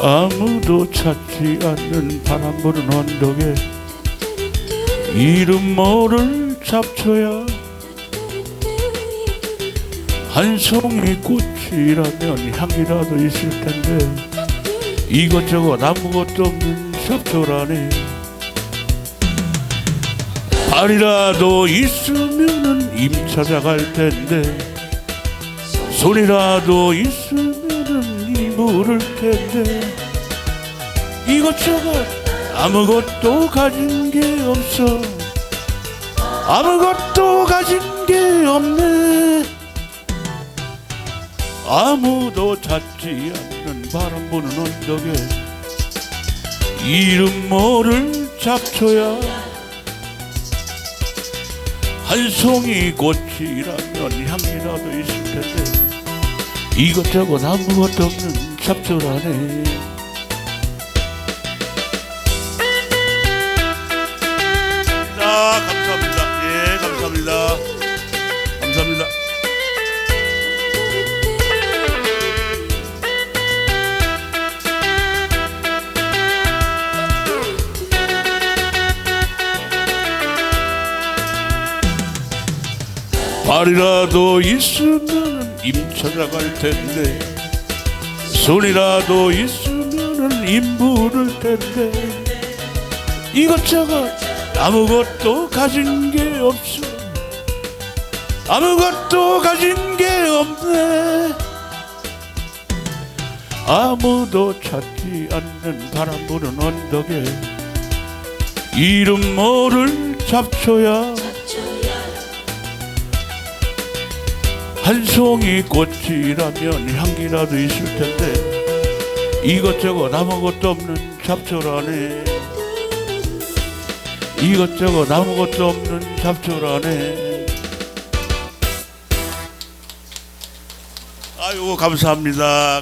아무도 찾지 않는 바람 부는 언덕에 이름 모를 잡초야 한 송이 꽃이라면 향기라도 있을 텐데 이것저것 아무것도 없는 잡초라네 발이라도 있으면은 임 찾아갈 텐데 손이라도 있으면 물을 텐데 이것저것 아무것도 가진 게 없어. 아무것도 가진 게 없네. 아무도 찾지 않는 바람 부는 언덕에 이름 모를 잡초야. 한 송이 꽃이라면 향기라도 있을 텐데 이것저것 아무것도 없는 감사합니다. 발이라도 있으면 임 찾아갈 텐데 손이라도 있으면 임 부를 텐데 이것저것 아무것도 가진 게 없어. 아무것도 가진 게 없네. 아무도 찾지 않는 바람 부는 언덕에 이름 모를 잡초야 한 송이 꽃이라면 향기라도 있을 텐데 이것저것 아무것도 없는 잡초라네. 이것저것 아무것도 없는 잡초라네. 아유 감사합니다